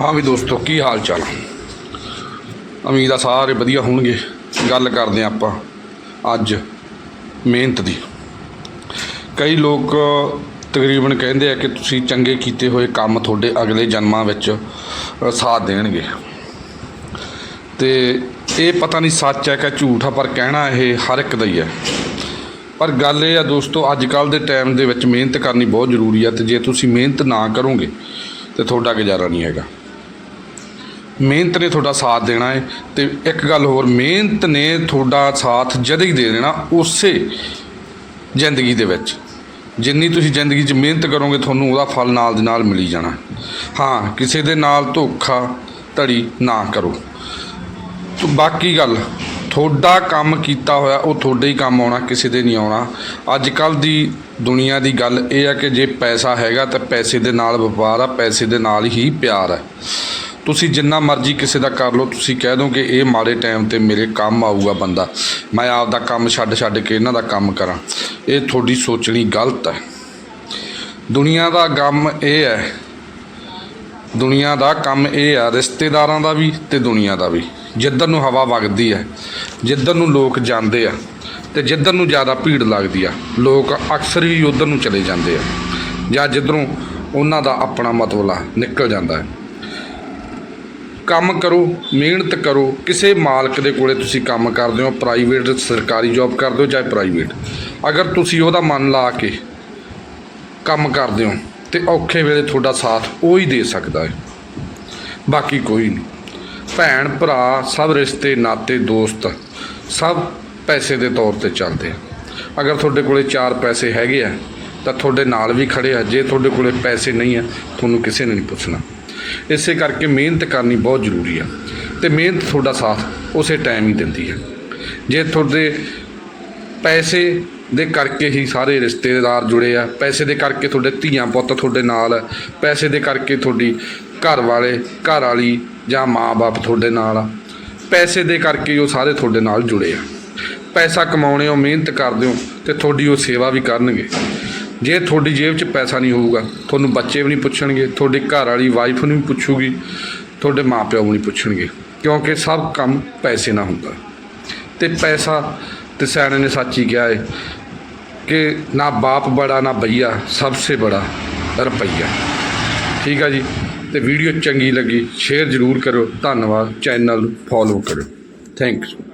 ਹਾਂ ਵੀ ਦੋਸਤੋ, ਕੀ ਹਾਲ ਚਾਲ? ਉਮੀਦ ਆ ਸਾਰੇ ਵਧੀਆ ਹੋਣਗੇ। ਗੱਲ ਕਰਦੇ ਹਾਂ ਆਪਾਂ ਅੱਜ ਮਿਹਨਤ ਦੀ। ਕਈ ਲੋਕ ਤਕਰੀਬਨ ਕਹਿੰਦੇ ਆ ਕਿ ਤੁਸੀਂ ਚੰਗੇ ਕੀਤੇ ਹੋਏ ਕੰਮ ਤੁਹਾਡੇ ਅਗਲੇ ਜਨਮਾਂ ਵਿੱਚ ਸਾਥ ਦੇਣਗੇ। ਤੇ ਇਹ ਪਤਾ ਨਹੀਂ ਸੱਚ ਹੈ ਕਿ ਝੂਠ ਆ, ਪਰ ਕਹਿਣਾ ਇਹ ਹਰ ਇੱਕ ਦਾ ਹੀ ਹੈ। ਪਰ ਗੱਲ ਇਹ ਆ ਦੋਸਤੋ ਅੱਜ ਕੱਲ ਦੇ ਟਾਈਮ ਦੇ ਵਿੱਚ ਮਿਹਨਤ ਕਰਨੀ ਬਹੁਤ ਜ਼ਰੂਰੀ ਆ ਤੇ ਜੇ ਤੁਸੀਂ ਮਿਹਨਤ ਨਾ ਕਰੋਗੇ, ਤੇ ਤੁਹਾਡਾ ਗੁਜ਼ਾਰਾ ਨਹੀਂ ਹੈਗਾ। ਮਿਹਨਤ ਨੇ ਤੁਹਾਡਾ ਸਾਥ ਦੇਣਾ ਹੈ ਤੇ ਇੱਕ ਗੱਲ ਹੋਰ, ਮਿਹਨਤ ਨੇ ਤੁਹਾਡਾ ਸਾਥ ਜਦ ਹੀ ਦੇ ਦੇਣਾ ਉਸੇ ਜ਼ਿੰਦਗੀ ਦੇ ਵਿੱਚ। ਜਿੰਨੀ ਤੁਸੀਂ ਜ਼ਿੰਦਗੀ 'ਚ ਮਿਹਨਤ ਕਰੋਗੇ, ਤੁਹਾਨੂੰ ਉਹਦਾ ਫਲ ਨਾਲ ਦੇ ਨਾਲ ਮਿਲੀ ਜਾਣਾ। ਹਾਂ, ਕਿਸੇ ਦੇ ਨਾਲ ਧੋਖਾ ਧੜੀ ਨਾ ਕਰੋ। ਤੋ ਬਾਕੀ ਗੱਲ, ਤੁਹਾਡਾ ਕੰਮ ਕੀਤਾ ਹੋਇਆ, ਉਹ ਤੁਹਾਡੇ ਹੀ ਕੰਮ ਆਉਣਾ, ਕਿਸੇ ਦੇ ਨਹੀਂ ਆਉਣਾ। ਅੱਜ ਕੱਲ ਦੀ ਦੁਨੀਆ ਦੀ ਗੱਲ ਇਹ ਆ ਕਿ ਜੇ ਪੈਸਾ ਹੈਗਾ ਤਾਂ ਪੈਸੇ ਦੇ ਨਾਲ ਵਪਾਰ ਆ, ਪੈਸੇ ਦੇ ਨਾਲ ਹੀ ਪਿਆਰ ਹੈ ਤੁਸੀਂ ਜਿੰਨਾ ਮਰਜ਼ੀ ਕਿਸੇ ਦਾ ਕਰ ਲਓ, ਤੁਸੀਂ ਕਹਿ ਦੋ ਕਿ ਇਹ ਮਾੜੇ ਟਾਈਮ ਤੇ ਮੇਰੇ ਕੰਮ ਆਊਗਾ ਬੰਦਾ। ਮੈਂ ਆਪਦਾ ਕੰਮ ਛੱਡ ਛੱਡ ਕੇ ਇਹਨਾਂ ਦਾ ਕੰਮ ਕਰਾਂ। ਇਹ ਤੁਹਾਡੀ ਸੋਚਣੀ ਗਲਤ ਹੈ। ਦੁਨੀਆ ਦਾ ਕੰਮ ਇਹ ਹੈ। ਦੁਨੀਆ ਦਾ ਕੰਮ ਇਹ ਆ, ਰਿਸ਼ਤੇਦਾਰਾਂ ਦਾ ਵੀ ਤੇ ਦੁਨੀਆ ਦਾ ਵੀ। ਜਿੱਧਰ ਨੂੰ ਹਵਾ ਵਗਦੀ ਹੈ, ਜਿੱਧਰ ਨੂੰ ਲੋਕ ਜਾਂਦੇ ਆ ਤੇ ਜਿੱਧਰ ਨੂੰ ਜ਼ਿਆਦਾ ਭੀੜ ਲੱਗਦੀ ਆ, ਲੋਕ ਅਕਸਰ ਹੀ ਉਧਰ ਨੂੰ ਚਲੇ ਜਾਂਦੇ ਆ। ਜਾਂ ਜਿੱਧਰੋਂ ਉਹਨਾਂ ਦਾ ਆਪਣਾ ਮਤਵਲਾ ਨਿਕਲ ਜਾਂਦਾ ਹੈ। ਕੰਮ ਕਰੋ, ਮਿਹਨਤ ਕਰੋ, ਕਿਸੇ ਮਾਲਕ ਦੇ ਕੋਲੇ ਤੁਸੀਂ ਕੰਮ ਕਰਦੇ ਹੋ ਪ੍ਰਾਈਵੇਟ ਸਰਕਾਰੀ ਜੌਬ ਕਰਦੇ ਹੋ ਚਾਹੇ ਪ੍ਰਾਈਵੇਟ ਅਗਰ ਤੁਸੀਂ ਉਹਦਾ ਮਨ ਲਾ ਕੇ ਕੰਮ ਕਰਦੇ ਹੋ, ਤੇ ਔਖੇ ਵੇਲੇ ਤੁਹਾਡਾ ਸਾਥ ਉਹ ਹੀ ਦੇ ਸਕਦਾ ਹੈ। ਬਾਕੀ ਕੋਈ ਨਹੀਂ। ਭੈਣ, ਭਰਾ, ਸਭ ਰਿਸ਼ਤੇ, ਨਾਤੇ, ਦੋਸਤ, ਸਭ ਪੈਸੇ ਦੇ ਤੌਰ ਤੇ ਚੱਲਦੇ ਆ। ਅਗਰ ਤੁਹਾਡੇ ਕੋਲੇ ਚਾਰ ਪੈਸੇ ਹੈਗੇ ਆ, ਤਾਂ ਤੁਹਾਡੇ ਨਾਲ ਵੀ ਖੜੇ ਆ। ਜੇ ਤੁਹਾਡੇ ਕੋਲੇ ਪੈਸੇ ਨਹੀਂ ਆ, ਤੁਹਾਨੂੰ ਕਿਸੇ ਨੇ ਨਹੀਂ ਪੁੱਛਣਾ। ਇਸੇ ਕਰਕੇ ਮਿਹਨਤ ਕਰਨੀ ਬਹੁਤ ਜ਼ਰੂਰੀ ਆ ਤੇ ਮਿਹਨਤ ਤੁਹਾਡਾ ਸਾਥ ਉਸੇ ਟਾਈਮ ਹੀ ਦਿੰਦੀ ਹੈ ਜੇ ਤੁਹਾਡੇ ਪੈਸੇ ਦੇ ਕਰਕੇ ਹੀ ਸਾਰੇ ਰਿਸ਼ਤੇਦਾਰ ਜੁੜੇ ਆ, ਪੈਸੇ ਦੇ ਕਰਕੇ ਤੁਹਾਡੇ ਧੀਆਂ ਪੁੱਤ ਤੁਹਾਡੇ ਨਾਲ ਪੈਸੇ ਦੇ ਕਰਕੇ ਤੁਹਾਡੀ ਘਰ ਵਾਲੇ ਘਰ ਵਾਲੀ ਜਾਂ ਮਾਂ-ਬਾਪ ਤੁਹਾਡੇ ਨਾਲ ਆ, ਪੈਸੇ ਦੇ ਕਰਕੇ ਉਹ ਸਾਰੇ ਤੁਹਾਡੇ ਨਾਲ ਜੁੜੇ ਆ। ਪੈਸਾ ਕਮਾਉਣੇ ਹੋ, ਮਿਹਨਤ ਕਰਦੇ ਹੋ ਤੇ ਤੁਹਾਡੀ ਉਹ ਸੇਵਾ ਵੀ ਕਰਨਗੇ। ਜੇ ਤੁਹਾਡੀ ਜੇਬ 'ਚ ਪੈਸਾ ਨਹੀਂ ਹੋਊਗਾ, ਤੁਹਾਨੂੰ ਬੱਚੇ ਵੀ ਨਹੀਂ ਪੁੱਛਣਗੇ, ਤੁਹਾਡੇ ਘਰ ਵਾਲੀ ਵਾਈਫ ਨੂੰ ਵੀ ਪੁੱਛੂਗੀ, ਤੁਹਾਡੇ ਮਾਪਿਓ ਨੂੰ ਨਹੀਂ ਪੁੱਛਣਗੇ, ਕਿਉਂਕਿ ਸਭ ਕੰਮ ਪੈਸੇ ਨਾਲ ਹੁੰਦਾ। ਤੇ ਪੈਸਾ ਤੇ ਸਿਆਣੇ ਨੇ ਸੱਚ ਹੀ ਕਿਹਾ ਹੈ ਕਿ ਨਾ ਬਾਪ ਬੜਾ, ਨਾ ਭਈਆ ਸਭ ਸੇ ਬੜਾ ਰੁਪਈਆ। ਠੀਕ ਆ ਜੀ? ਤੇ ਵੀਡੀਓ ਚੰਗੀ ਲੱਗੀ, ਸ਼ੇਅਰ ਜ਼ਰੂਰ ਕਰੋ ਧੰਨਵਾਦ। ਚੈਨਲ ਨੂੰ ਫੋਲੋ ਕਰੋ ਥੈਂਕ ਯੂ